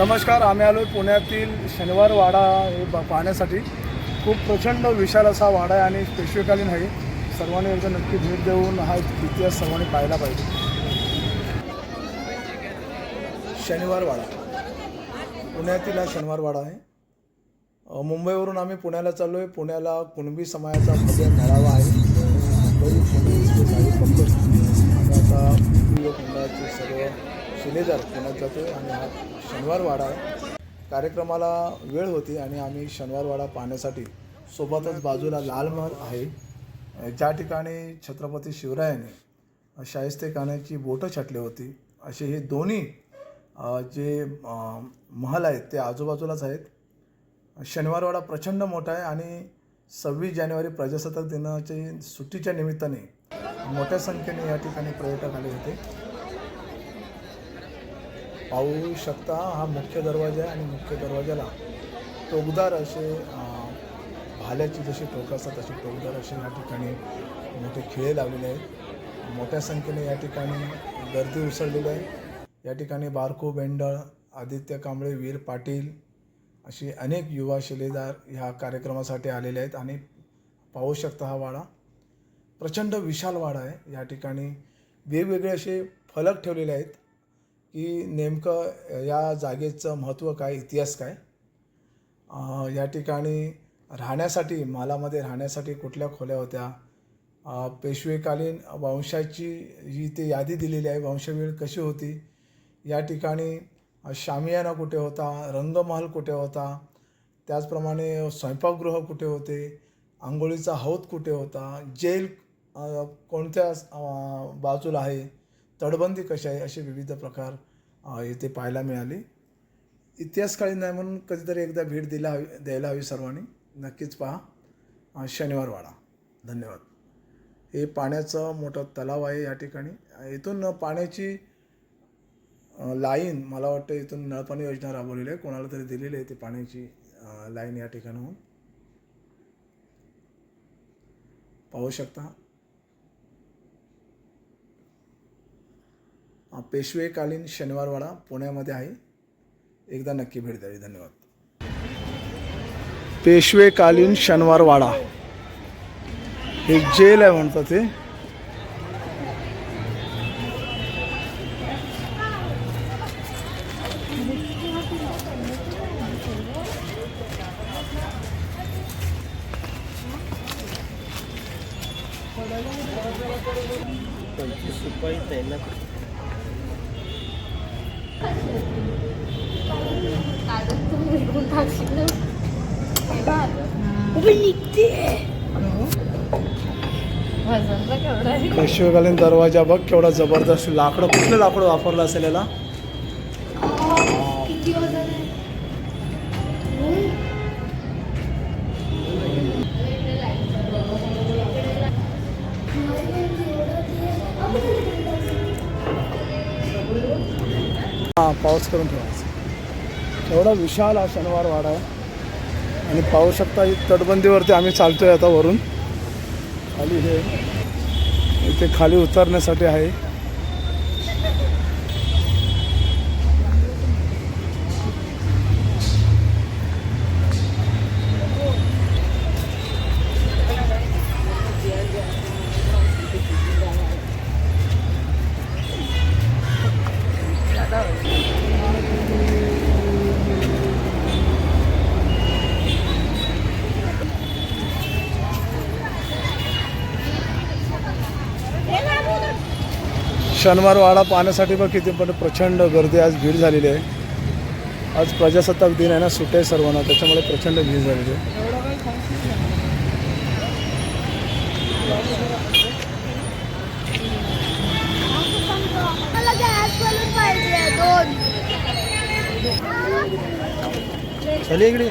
नमस्कार आम्ही आलो पुण्यातील शनिवार वाडा हे पाहण्यासाठी. खूप प्रचंड विशाल असा वाडा आहे आणि पेशवेकालीन आहे सर्वांनी एकदा नक्की भेट देऊन हा इतिहास सर्वांनी पाहायला पाहिजे. शनिवार वाडा पुण्यातील हा शनिवार वाडा आहे मुंबईवरून आम्ही पुण्याला चाललो आहे पुण्याला कुणबी समाजाचा भव्य मेळावा आहे. शिलेदार पुण्यात जातो आणि हा शनिवार वाडा कार्यक्रमाला वेळ होती आणि आम्ही शनिवार वाडा पाहण्यासाठी सोबतच बाजूला लाल महल आहे. ज्या ठिकाणी छत्रपती शिवरायाने शाहिस्ते खानाची बोटं छाटली होती असे हे दोन्ही जे महल आहेत ते आजूबाजूलाच आहेत. शनिवारवाडा प्रचंड मोठा आहे आणि सव्वीस जानेवारी प्रजासत्ताक दिनाच्या सुट्टीच्या निमित्ताने मोठ्या संख्येने या ठिकाणी पर्यटक आले होते. पाहू शकता हा मुख्य दरवाजा आहे आणि मुख्य दरवाजाला टोकदार असे भाल्याची जशी टोक असतात तशी टोकदार असे या ठिकाणी मोठे खिळे लावलेले आहेत. मोठ्या संख्येने या ठिकाणी गर्दी उसळलेली आहे. या ठिकाणी बारको बेंडळ आदित्य कांबळे वीर पाटील अशी अनेक युवा शिलेदार ह्या कार्यक्रमासाठी आलेले आहेत आणि पाहू शकता हा वाडा. प्रचंड विशाल वाडा आहे. या ठिकाणी वेगवेगळे असे फलक ठेवलेले आहेत. की नेमकं या जागेचं महत्त्व काय इतिहास काय? या ठिकाणी राहण्यासाठी मालामध्ये राहण्यासाठी कुठल्या खोल्या होत्या? पेशवेकालीन वंशाची जी ते यादी दिलेली आहे वंशवेळ कशी होती? या ठिकाणी शामियाना कुठे होता? रंगमहल कुठे होता? त्याचप्रमाणे स्वयंपाकगृह कुठे होते? आंघोळीचा हौद कुठे होता? जेल कोणत्या बाजूला आहे? तटबंदी कशी आहे असे विविध प्रकार येथे इथे पाहायला मिळाले. इतिहासकाळी नाही म्हणून कधीतरी एकदा भेट दिला हवी द्यायला हवी सर्वांनी. नक्कीच पहा. शनिवारवाडा धन्यवाद. हे पाण्याचं मोठं तलाव आहे या ठिकाणी. इथून पाण्याची लाईन मला वाटतं इथून नळपाणी योजना राबवलेली आहे. कोणाला तरी दिलेली आहे ती पाण्याची लाईन या ठिकाणाहून. पाहू शकता. पेशवेकालीन शनिवारवाडा पुण्यामध्ये आहे. एकदा नक्की भेट द्यावी. धन्यवाद. पेशवेकालीन शनिवारवाडा. हे जेल आहे म्हणतात ते. पेशवेकालीन दरवाजा बघ केवढा जबरदस्त लाकडं कुठलं लाकडं वापरलं असेल याला हा पाऊस करून ठेवायचा एवढा विशाल हा शनिवार वाडा आहे. आणि पाहू शकता ही तटबंदीवरती आम्ही चालतोय आता वरून. खाली हे इथे खाली उतरण्यासाठी आहे. शनिवार वाडा पाहण्यासाठी पण किती पण प्रचंड गर्दी आज भीड झालेली आहे. आज प्रजासत्ताक दिन आहे ना सुट्टे आहे सर्वांना त्याच्यामुळे प्रचंड भीड झालेली आहे. चलिए इकडे.